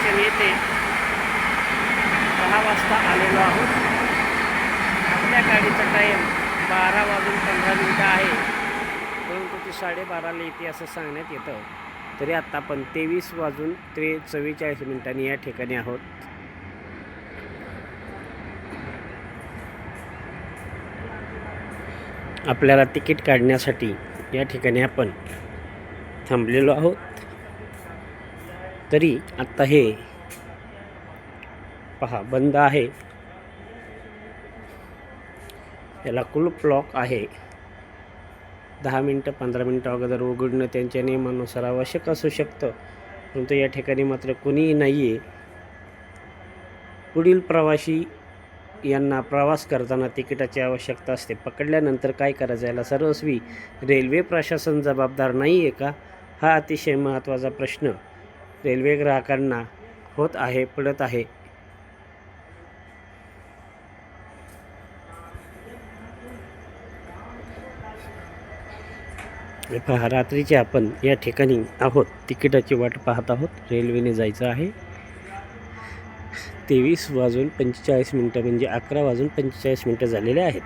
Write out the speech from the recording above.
Junction येथे दहा वाजता आलेलो आहोत. आपल्या गाडीचा टाईम बारा वाजून पंधरा मिनटं आहे. परंतु ती साडेबाराला येते असं सांगण्यात येतं. तरी आत्ता आपण तेवीस वाजून ते चव्वेचाळीस मिनिटांनी या ठिकाणी आहोत. आपल्याला तिकीट काढण्यासाठी या ठिकाणी आपण थांबलेलो आहोत. तरी आत्ता हे पहा बंद आहे. याला कुलूप लॉक आहे. दहा मिनटं पंधरा मिनटं अगोदर उघडणं त्यांच्या नियमानुसार आवश्यक असू शकतं. परंतु या ठिकाणी मात्र कुणीही नाही आहे पुढील प्रवासी यांना प्रवास करताना तिकिटाची आवश्यकता असते. पकडल्यानंतर काय करायचं? याला सर्वस्वी रेल्वे प्रशासन जबाबदार नाही आहे का? हा अतिशय महत्त्वाचा प्रश्न. रेल्वे ग्राहकांना होत आहे पडत आहे. पहा रात्रीचे आपण या ठिकाणी आहोत. तिकिटाची वाट पाहत आहोत. रेल्वेने जायचं आहे. तेवीस वाजून पंचेचाळीस मिनटं म्हणजे अकरा वाजून पंचेचाळीस मिनटं झालेले आहेत.